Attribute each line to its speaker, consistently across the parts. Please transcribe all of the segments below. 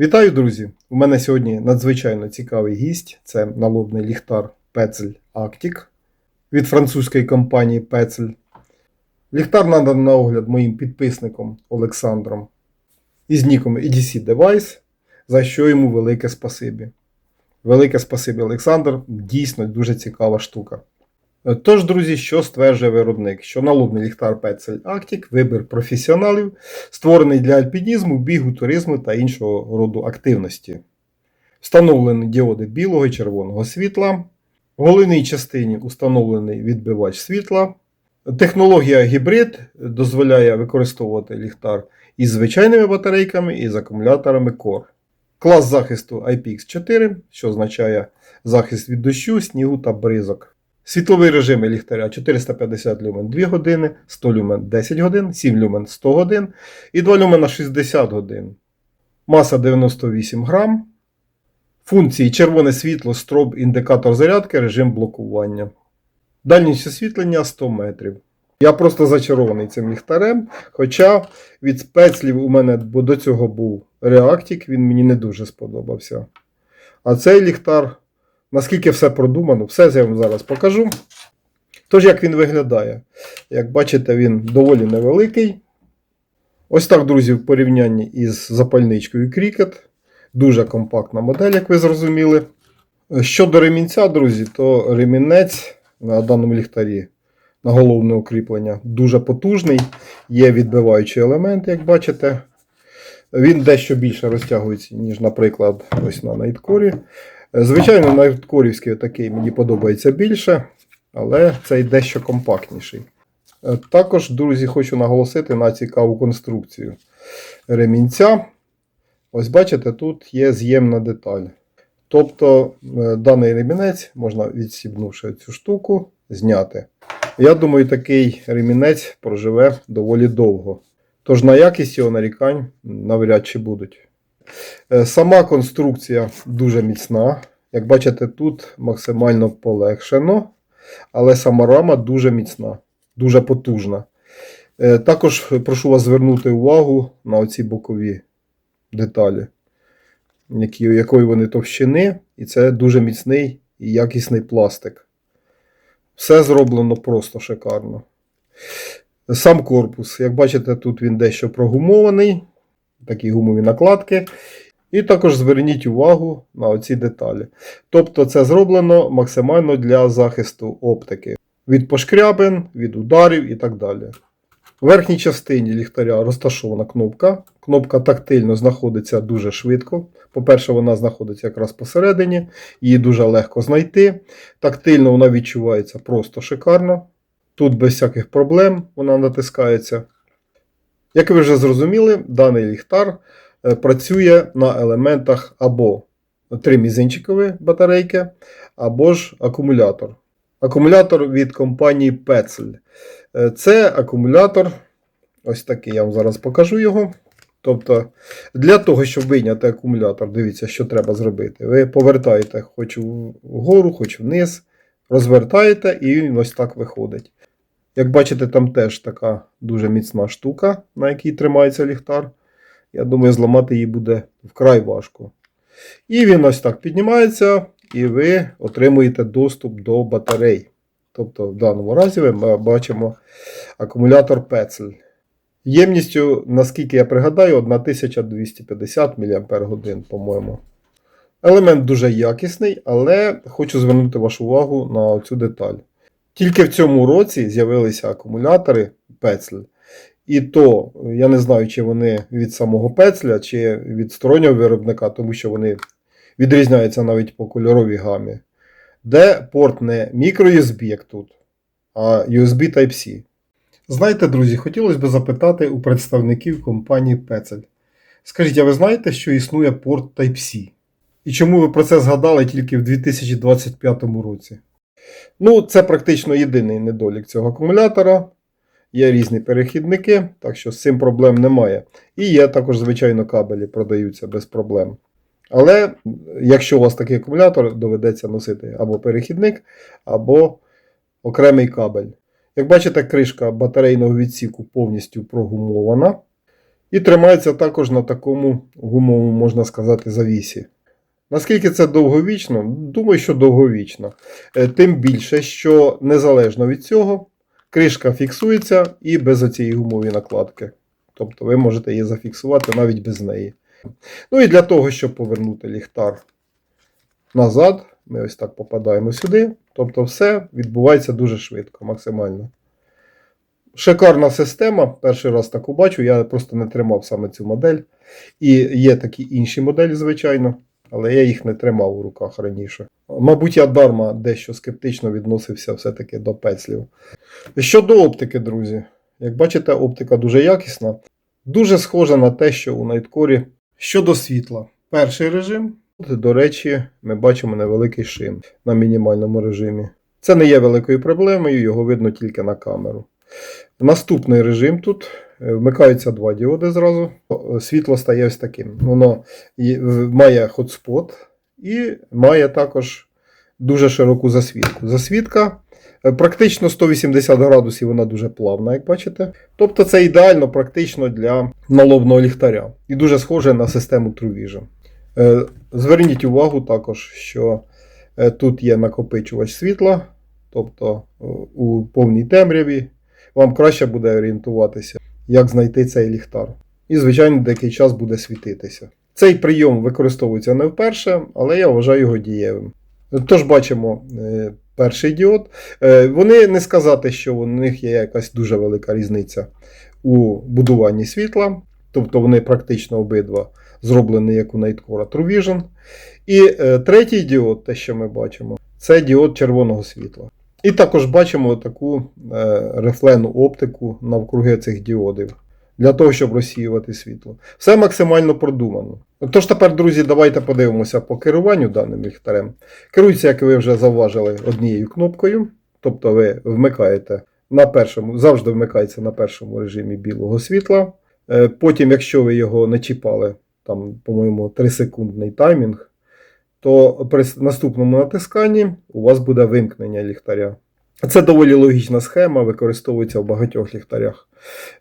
Speaker 1: Вітаю, друзі! У мене сьогодні надзвичайно цікавий гість. Це налобний ліхтар Пецель Actic від французької компанії Пецель. Ліхтар наданий на огляд моїм підписником Олександром із ніком EDC Device, за що йому велике спасибі. Велике спасибі, Олександр. Дійсно дуже цікава штука. Тож, друзі, що стверджує виробник? Що налобний ліхтар Пецель Actic – вибір професіоналів, створений для альпінізму, бігу, туризму та іншого роду активності. Встановлені діоди білого і червоного світла. В головній частині установлений відбивач світла. Технологія гібрид дозволяє використовувати ліхтар із звичайними батарейками і з акумуляторами Core. Клас захисту IPX4, що означає захист від дощу, снігу та бризок. Світловий режим ліхтаря 450 люмен 2 години, 100 люмен 10 годин, 7 люмен 100 годин і 2 люмена 60 годин. Маса 98 грам. Функції червоне світло, строб, індикатор зарядки, режим блокування. Дальність освітлення 100 метрів. Я просто зачарований цим ліхтарем. Хоча від спецлів у мене до цього був Reactic, він мені не дуже сподобався. А цей ліхтар, наскільки все продумано, все я вам зараз покажу. Тож, як він виглядає? Як бачите, він доволі невеликий. Ось так, друзі, в порівнянні із запальничкою Cricut. Дуже компактна модель, як ви зрозуміли. Щодо ремінця, друзі, то ремінець на даному ліхтарі на головне укріплення дуже потужний. Є відбиваючий елемент, як бачите. Він дещо більше розтягується, ніж, наприклад, ось на найткорі. Звичайно, найткорівський такий мені подобається більше, але цей дещо компактніший. Також, друзі, хочу наголосити на цікаву конструкцію ремінця. Ось бачите, тут є з'ємна деталь. Тобто е, даний ремінець можна, відсібнувши цю штуку, зняти. Я думаю, такий ремінець проживе доволі довго. Тож на якість його нарікань навряд чи будуть. Е, Сама конструкція дуже міцна. Як бачите, тут максимально полегшено, але сама рама дуже міцна, дуже потужна. Е, Також прошу вас звернути увагу на оці бокові деталі, які, якої вони товщини, і це дуже міцний і якісний пластик. Все зроблено просто шикарно. Сам корпус, як бачите, тут він дещо прогумований, такі гумові накладки. І також зверніть увагу на оці деталі. Тобто це зроблено максимально для захисту оптики. Від пошкрябин, від ударів і так далі. В верхній частині ліхтаря розташована кнопка. Кнопка тактильно знаходиться дуже швидко. По-перше, вона знаходиться якраз посередині, її дуже легко знайти. Тактильно вона відчувається просто шикарно. Тут без всяких проблем вона натискається. Як ви вже зрозуміли, даний ліхтар е, працює на елементах або 3 мізинчикові батарейки, або ж акумулятор. Акумулятор від компанії Petzl. Е, Це акумулятор, ось такий, я вам зараз покажу його. Тобто, для того, щоб вийняти акумулятор, дивіться, що треба зробити. Ви повертаєте хоч вгору, хоч вниз, розвертаєте, і він ось так виходить. Як бачите, там теж така дуже міцна штука, на якій тримається ліхтар. Я думаю, зламати її буде вкрай важко. І він ось так піднімається, і ви отримуєте доступ до батарей. Тобто, в даному разі ми бачимо акумулятор Petzl. Ємністю, наскільки я пригадаю, 1250 мАч, по-моєму. Елемент дуже якісний, але хочу звернути вашу увагу на цю деталь. Тільки в цьому році з'явилися акумулятори Petzl. І то, я не знаю, чи вони від самого Пецля, чи від стороннього виробника, тому що вони відрізняються навіть по кольоровій гамі. Де порт не microUSB, як тут, а USB Type-C. Знаєте, друзі, хотілося б запитати у представників компанії Petzl. Скажіть, а ви знаєте, що існує порт Type-C? І чому ви про це згадали тільки в 2025 році? Ну, це практично єдиний недолік цього акумулятора. Є різні перехідники, так що з цим проблем немає. І є також, звичайно, кабелі продаються без проблем. Але якщо у вас такий акумулятор, доведеться носити або перехідник, або окремий кабель. Як бачите, кришка батарейного відсіку повністю прогумована. І тримається також на такому гумовому, можна сказати, завісі. Наскільки це довговічно? Думаю, що довговічно. Е, Тим більше, що незалежно від цього, кришка фіксується і без оцієї гумової накладки. Тобто ви можете її зафіксувати навіть без неї. Ну і для того, щоб повернути ліхтар назад, ми ось так попадаємо сюди. Тобто все відбувається дуже швидко, максимально. Шикарна система. Перший раз таку бачу, я просто не тримав саме цю модель. І є такі інші моделі, звичайно, але я їх не тримав у руках раніше. Мабуть, я дарма дещо скептично відносився все-таки до пецлів. Щодо оптики, друзі, як бачите, оптика дуже якісна, дуже схожа на те, що у Найткорі. Щодо світла, перший режим. До речі, ми бачимо невеликий шим на мінімальному режимі. Це не є великою проблемою, його видно тільки на камеру. Наступний режим тут вмикаються два діоди зразу. Світло стає ось таким. Воно має хотспот і має також дуже широку засвітку. Засвітка е, практично 180 градусів, вона дуже плавна, як бачите. Тобто це ідеально практично для налобного ліхтаря. І дуже схоже на систему True Vision. Е, Зверніть увагу також, що е, тут є накопичувач світла, тобто е, у повній темряві вам краще буде орієнтуватися, як знайти цей ліхтар. І, звичайно, деякий час буде світитися. Цей прийом використовується не вперше, але я вважаю його дієвим. Тож бачимо е, перший діод. Е, Вони не сказати, що у них є якась дуже велика різниця у будуванні світла, тобто вони практично обидва зроблені як у Nightcore True Vision. І е, третій діод, те, що ми бачимо, це діод червоного світла. І також бачимо таку е, рефлену оптику навкруги цих діодів для того, щоб розсіювати світло. Все максимально продумано. Тож тепер, друзі, давайте подивимося по керуванню даним ліхтарем. Керується, як ви вже завважили, однією кнопкою. Тобто ви вмикаєте на першому, завжди вмикається на першому режимі білого світла. Е, Потім, якщо ви його не чіпали, там, по-моєму, 3-секундний таймінг, то при наступному натисканні у вас буде вимкнення ліхтаря. Це доволі логічна схема, використовується в багатьох ліхтарях.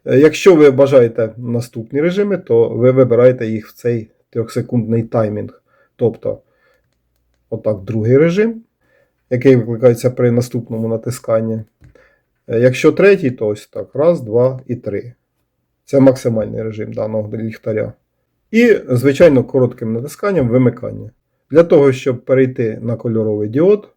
Speaker 1: Е, Якщо ви бажаєте наступні режими, то ви вибираєте їх в цей 3-секундний таймінг. Тобто, отак, другий режим, який викликається при наступному натисканні. Е, Якщо третій, то ось так. Раз, два і три. Це максимальний режим даного ліхтаря. І, звичайно, коротким натисканням вимикання. Для того, щоб перейти на кольоровий діод,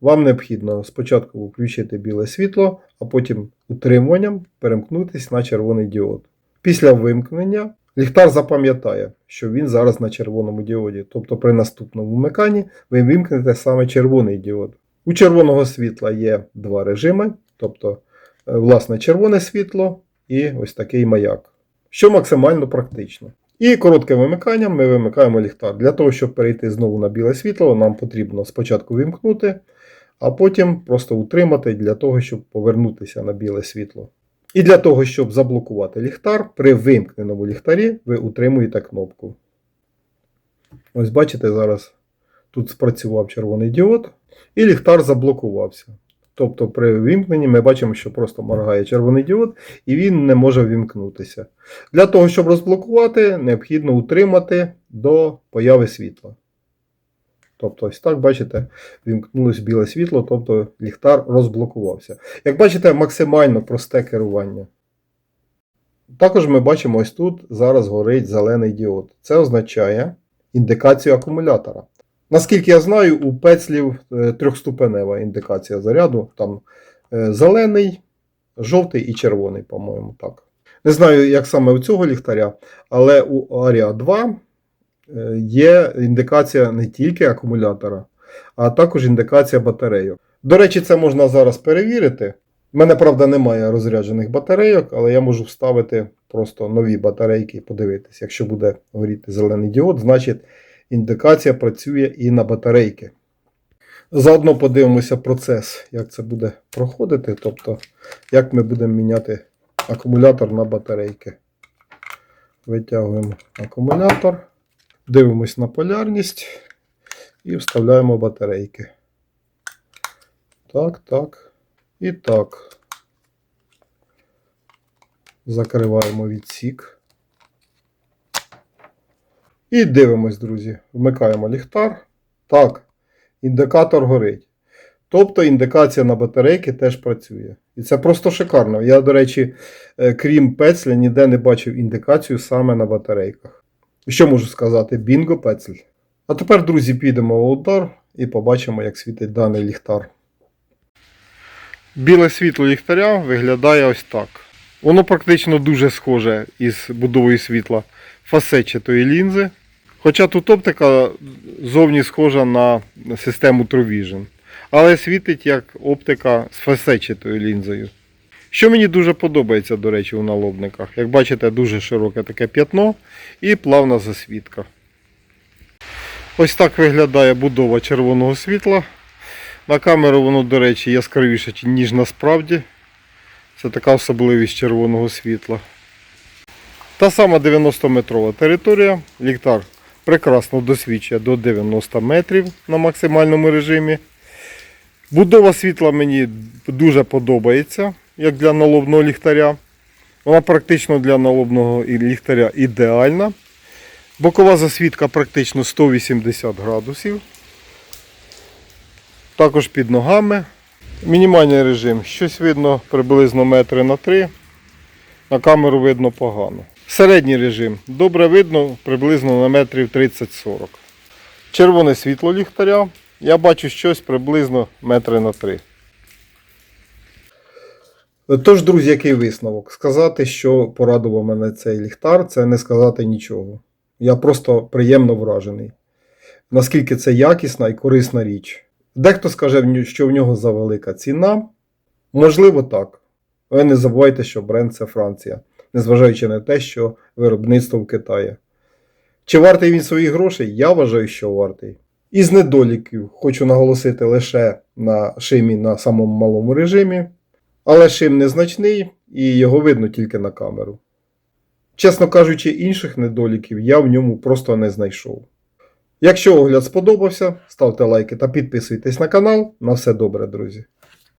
Speaker 1: вам необхідно спочатку включити біле світло, а потім утримуванням перемкнутися на червоний діод. Після вимкнення ліхтар запам'ятає, що він зараз на червоному діоді. Тобто при наступному вмиканні ви вимкнете саме червоний діод. У червоного світла є два режими, тобто, е, власне, червоне світло і ось такий маяк, що максимально практично. І коротким вимиканням ми вимикаємо ліхтар. Для того, щоб перейти знову на біле світло, нам потрібно спочатку вимкнути, а потім просто утримати для того, щоб повернутися на біле світло. І для того, щоб заблокувати ліхтар, при вимкненому ліхтарі ви утримуєте кнопку. Ось бачите, зараз тут спрацював червоний діод, і ліхтар заблокувався. Тобто при вимкненні ми бачимо, що просто моргає червоний діод, і він не може вімкнутися. Для того, щоб розблокувати, необхідно утримати до появи світла. Тобто, ось так, бачите, вімкнулось біле світло, тобто ліхтар розблокувався. Як бачите, максимально просте керування. Також ми бачимо, ось тут зараз горить зелений діод. Це означає індикацію акумулятора. Наскільки я знаю, у пецлів е, трьохступенева індикація заряду. Там е, зелений, жовтий і червоний, по-моєму, так. Не знаю, як саме у цього ліхтаря, але у Aria 2 е, є індикація не тільки акумулятора, а також індикація батарейок. До речі, це можна зараз перевірити. У мене, правда, немає розряджених батарейок, але я можу вставити просто нові батарейки і подивитися. Якщо буде горіти зелений діод, значить індикація працює і на батарейки. Заодно подивимося процес, як це буде проходити, тобто як ми будемо міняти акумулятор на батарейки. Витягуємо акумулятор, дивимось на полярність і вставляємо батарейки. Так, так. І так. Закриваємо відсік. І дивимось, друзі. Вмикаємо ліхтар. Так, індикатор горить. Тобто індикація на батарейки теж працює. І це просто шикарно. Я, до речі, е, крім пецля, ніде не бачив індикацію саме на батарейках. Що можу сказати? Бінго пецель. А тепер, друзі, підемо в удар і побачимо, як світить даний ліхтар. Біле світло ліхтаря виглядає ось так. Воно практично дуже схоже із будовою світла фасетчатої лінзи. Хоча тут оптика зовні схожа на систему True Vision. Але світить як оптика з фасетчатою лінзою. Що мені дуже подобається, до речі, у налобниках. Як бачите, дуже широке таке п'ятно і плавна засвітка. Ось так виглядає будова червоного світла. На камеру воно, до речі, яскравіше, ніж насправді. Це така особливість червоного світла. Та сама 90-метрова територія. Ліхтар прекрасно досвідчує до 90 метрів на максимальному режимі. Будова світла мені дуже подобається, як для налобного ліхтаря. Вона практично для налобного ліхтаря ідеальна. Бокова засвітка практично 180 градусів. Також під ногами. Мінімальний режим. Щось видно приблизно метри на 3. На камеру видно погано. Середній режим. Добре видно приблизно на метрів 30-40. Червоне світло ліхтаря. Я бачу щось приблизно метри на 3. Тож, друзі, який висновок? Сказати, що порадував мене цей ліхтар, це не сказати нічого. Я просто приємно вражений. Наскільки це якісна і корисна річ. Дехто скаже, що в нього завелика ціна. Можливо, так. Але не забувайте, що бренд це Франція, незважаючи на те, що виробництво в Китаї. Чи вартий він своїх грошей? Я вважаю, що вартий. Із недоліків хочу наголосити лише на шимі на самому малому режимі, але шим незначний і його видно тільки на камеру. Чесно кажучи, інших недоліків я в ньому просто не знайшов. Якщо огляд сподобався, ставте лайки та підписуйтесь на канал. На все добре, друзі!